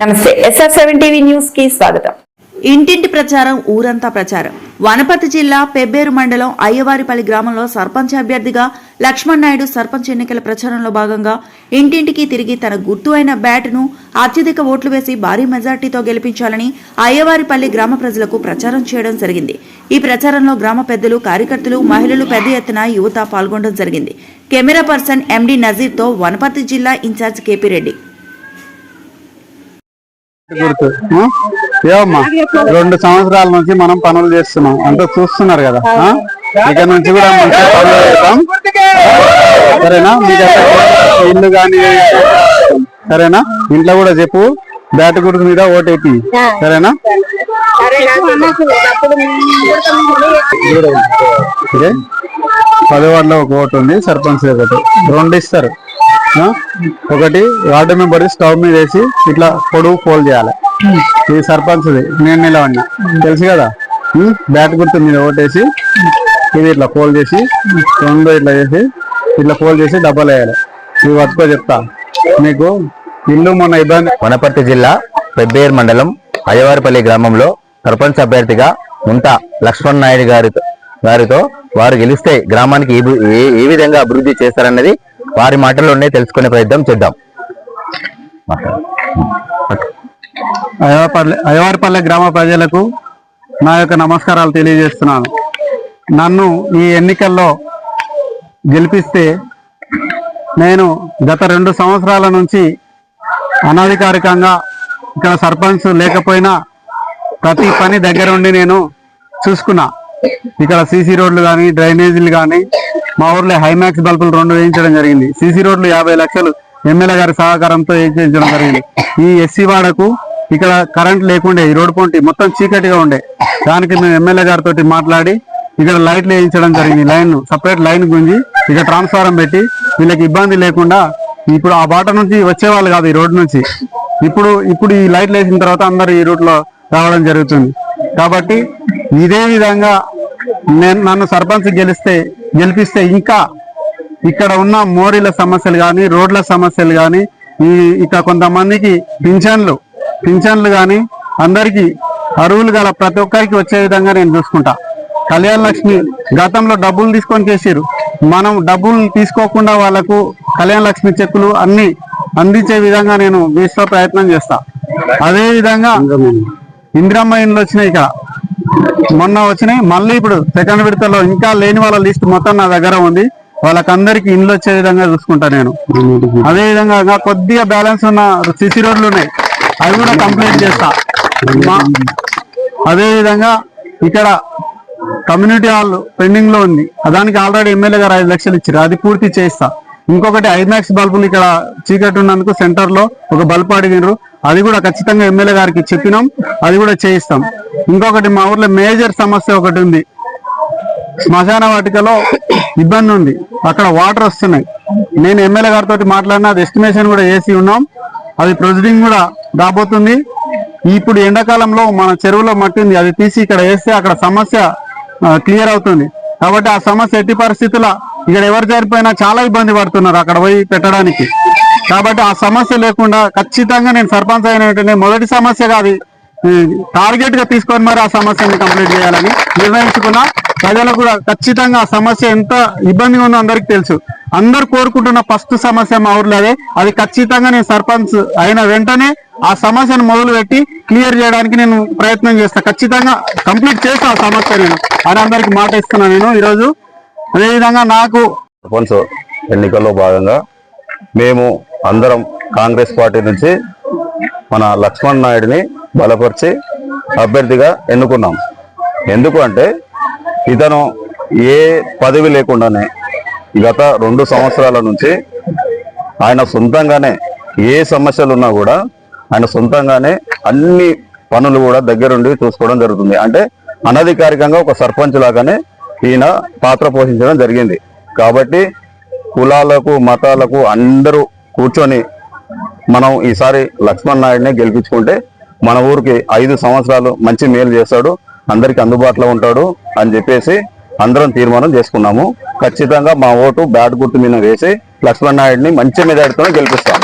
నమస్తే. SR seven TV న్యూస్కి స్వాగతం. ఇంటింటి ప్రచారం ఊరంతా ప్రచారం. వనపర్తి జిల్లా పెబ్బేరు మండలం అయ్యవారిపల్లి గ్రామంలో సర్పంచ్ అభ్యర్థిగా లక్ష్మణ్ నాయుడు సర్పంచ్ ఎన్నికల ప్రచారంలో భాగంగా ఇంటింటికి తిరిగి తన గుర్తు అయిన బ్యాట్ను అత్యధిక ఓట్లు వేసి భారీ మెజార్టీతో గెలిపించాలని అయ్యవారిపల్లి గ్రామ ప్రజలకు ప్రచారం చేయడం జరిగింది. ఈ ప్రచారంలో గ్రామ పెద్దలు కార్యకర్తలు మహిళలు పెద్ద ఎత్తున యువత పాల్గొనడం జరిగింది. కెమెరా పర్సన్ ఎండి నజీర్తో వనపర్తి జిల్లా ఇన్ఛార్జ్ కేపీ రెడ్డి. గుర్తు. ఏమమ్మా రెండు సంవత్సరాల నుంచి మనం పనులు చేస్తున్నాం. అంతా చూస్తున్నారు కదా. ఆ? ఇక నుంచి కూడా మంచి పనులు చేస్తాం సరేనా? మీకు ఇల్లు కానీ సరేనా? ఇంట్లో కూడా చెప్పు. బ్యాట్ గుర్తు మీద ఓటేపి సరేనా? ఓకే. పది వార్డులో ఒక ఓటు ఉంది. సర్పంచ్ ఒకటి రెండు ఇస్తారు. ఒకటి వార్డు మెంబర్ స్టవ్ మీద వేసి ఇట్లా పొడుగు పోల్ చేయాలి. ఇది సర్పంచ్ నేను నిలవడిన తెలుసు కదా? బ్యాట్ గుర్తు మీద ఓటేసి ఇది ఇట్లా పోల్ చేసి రెండు ఇట్లా చేసి ఇట్లా పోల్ చేసి డబ్బాలు వేయాలి. ఇది పట్టుకో చెప్తా. మీకు ఇల్లు మొన్న ఇబ్బంది వనపర్తి జిల్లా పెబ్బేరు మండలం అయ్యవారిపల్లి గ్రామంలో సర్పంచ్ అభ్యర్థిగా ఉంట లక్ష్మణ్ నాయుడు గారితో గారితో వారు గెలిస్తే గ్రామానికి ఏ విధంగా అభివృద్ధి చేస్తారన్నది వారి మాటల్లోనే తెలుసుకునే ప్రయత్నం చేద్దాం. అయ్యవారిపల్లె అయ్యవారిపల్లె గ్రామ ప్రజలకు నా యొక్క నమస్కారాలు తెలియజేస్తున్నాను. నన్ను ఈ ఎన్నికల్లో గెలిపిస్తే నేను గత రెండు సంవత్సరాల నుంచి అనధికారికంగా ఇక్కడ సర్పంచ్ లేకపోయినా ప్రతి పని దగ్గరుండి నేను చూసుకున్నా. ఇక్కడ సీసీ రోడ్లు కానీ డ్రైనేజీలు కానీ మా ఊర్లో హైమాక్స్ బల్బులు రెండు వేయించడం జరిగింది. సీసీ రోడ్లు యాభై లక్షలు ఎమ్మెల్యే గారి సహకారంతో వేయించడం జరిగింది. ఈ ఎస్సీ వాడకు ఇక్కడ కరెంట్ లేకుండే ఈ రోడ్డు పొంటి మొత్తం చీకటిగా ఉండే. దానికి మేము ఎమ్మెల్యే గారితో మాట్లాడి ఇక్కడ లైట్లు వేయించడం జరిగింది. లైన్ సపరేట్ లైన్ గుంజి ఇక్కడ ట్రాన్స్ఫారం పెట్టి వీళ్ళకి ఇబ్బంది లేకుండా ఇప్పుడు ఆ బాట నుంచి వచ్చేవాళ్ళు కాదు ఈ రోడ్డు నుంచి. ఇప్పుడు ఇప్పుడు ఈ లైట్లు వేసిన తర్వాత అందరు ఈ రూట్లో రావడం జరుగుతుంది. కాబట్టి ఇదే విధంగా నేను నన్ను సర్పంచ్ గెలిస్తే గెలిపిస్తే ఇంకా ఇక్కడ ఉన్న మోరీల సమస్యలు కానీ రోడ్ల సమస్యలు కానీ ఈ ఇక్కడ కొంతమందికి పింఛన్లు పింఛన్లు కానీ అందరికీ అరువులు గల ప్రతి ఒక్కరికి వచ్చే విధంగా నేను చూసుకుంటా. కళ్యాణ లక్ష్మి గతంలో డబ్బులు తీసుకొని చేసారు మనం డబ్బులు తీసుకోకుండా వాళ్ళకు కళ్యాణ లక్ష్మి చెక్కులు అన్ని అందించే విధంగా నేను విశ్వ ప్రయత్నం చేస్తా. అదే విధంగా ఇందిరమ్మ ఇండ్లు వచ్చినాయి ఇక్కడ. మొన్న వచ్చినాయి. మళ్ళీ ఇప్పుడు సెకండ్ విడతలో ఇంకా లేని వాళ్ళ లిస్ట్ మొత్తం నా దగ్గర ఉంది. వాళ్ళకందరికి ఇండ్లు వచ్చే విధంగా చూసుకుంటా నేను. అదే విధంగా కొద్దిగా బ్యాలెన్స్ ఉన్న సిసి రోడ్లు ఉన్నాయి. అవి కూడా కంప్లీట్ చేస్తా. అదే విధంగా ఇక్కడ కమ్యూనిటీ హాల్ పెండింగ్లో ఉంది. దానికి ఆల్రెడీ ఎమ్మెల్యే గారు ఐదు లక్షలు ఇచ్చారు అది పూర్తి చేస్తా. ఇంకొకటి ఐమాక్స్ బల్బులు ఇక్కడ చీకటి ఉన్నందుకు సెంటర్లో ఒక బల్బ్ అడిగినారు అది కూడా ఖచ్చితంగా ఎమ్మెల్యే గారికి చెప్పినాం. అది కూడా చేయిస్తాం. ఇంకొకటి మా ఊర్లో మేజర్ సమస్య ఒకటి ఉంది. శ్మశాన వాటికలో ఇబ్బంది ఉంది. అక్కడ వాటర్ వస్తున్నాయి. నేను ఎమ్మెల్యే గారితో మాట్లాడినా అది ఎస్టిమేషన్ కూడా వేసి ఉన్నాం. అది ప్రొసీడింగ్ కూడా రాబోతుంది. ఇప్పుడు ఎండాకాలంలో మన చెరువులో మట్టి ఉంది. అది తీసి ఇక్కడ వేస్తే అక్కడ సమస్య క్లియర్ అవుతుంది. కాబట్టి ఆ సమస్య ఎట్టి పరిస్థితుల ఇక్కడ ఎవరు జరిపోయినా చాలా ఇబ్బంది పడుతున్నారు అక్కడ పోయి పెట్టడానికి. కాబట్టి ఆ సమస్య లేకుండా ఖచ్చితంగా నేను సర్పంచ్ అయిన వెంటనే మొదటి సమస్య కాదు టార్గెట్గా తీసుకొని మరి ఆ సమస్యని కంప్లీట్ చేయాలని నిర్ణయించుకున్నా ప్రజలకు కూడా ఖచ్చితంగా ఆ సమస్య ఎంత ఇబ్బందిగా ఉందో అందరికి తెలుసు. అందరు కోరుకుంటున్న ఫస్ట్ సమస్య మా ఊర్లో అదే. అది ఖచ్చితంగా నేను సర్పంచ్ అయిన వెంటనే ఆ సమస్యను మొదలుపెట్టి క్లియర్ చేయడానికి నేను ప్రయత్నం చేస్తా. ఖచ్చితంగా కంప్లీట్ చేస్తా ఆ సమస్య నేను. అని అందరికి మాట ఇస్తున్నా నేను ఈరోజు. అదేవిధంగా నాకు సర్పంచ్ ఎన్నికల్లో భాగంగా మేము అందరం కాంగ్రెస్ పార్టీ నుంచి మన లక్ష్మణ్ నాయుడిని బలపరిచి అభ్యర్థిగా ఎన్నుకున్నాం. ఎందుకు అంటే ఇతను ఏ పదవి లేకుండానే గత రెండు సంవత్సరాల నుంచి ఆయన సొంతంగానే ఏ సమస్యలు ఉన్నా కూడా ఆయన సొంతంగానే అన్ని పనులు కూడా దగ్గరుండి చూసుకోవడం జరుగుతుంది. అంటే అనధికారికంగా ఒక సర్పంచ్ లాగానే ఈయన పాత్ర పోషించడం జరిగింది. కాబట్టి కులాలకు మతాలకు అందరూ కూర్చొని మనం ఈసారి లక్ష్మణ్ నాయుడిని గెలిపించుకుంటే మన ఊరికి ఐదు సంవత్సరాలు మంచి మేలు చేస్తాడు అందరికి అందుబాటులో ఉంటాడు అని చెప్పేసి అందరం తీర్మానం చేసుకున్నాము. ఖచ్చితంగా మా ఓటు బ్యాట్ గుర్తు మీద వేసి లక్ష్మణ్ నాయుడిని మంచి మెజార్టీతో గెలిపిస్తాం.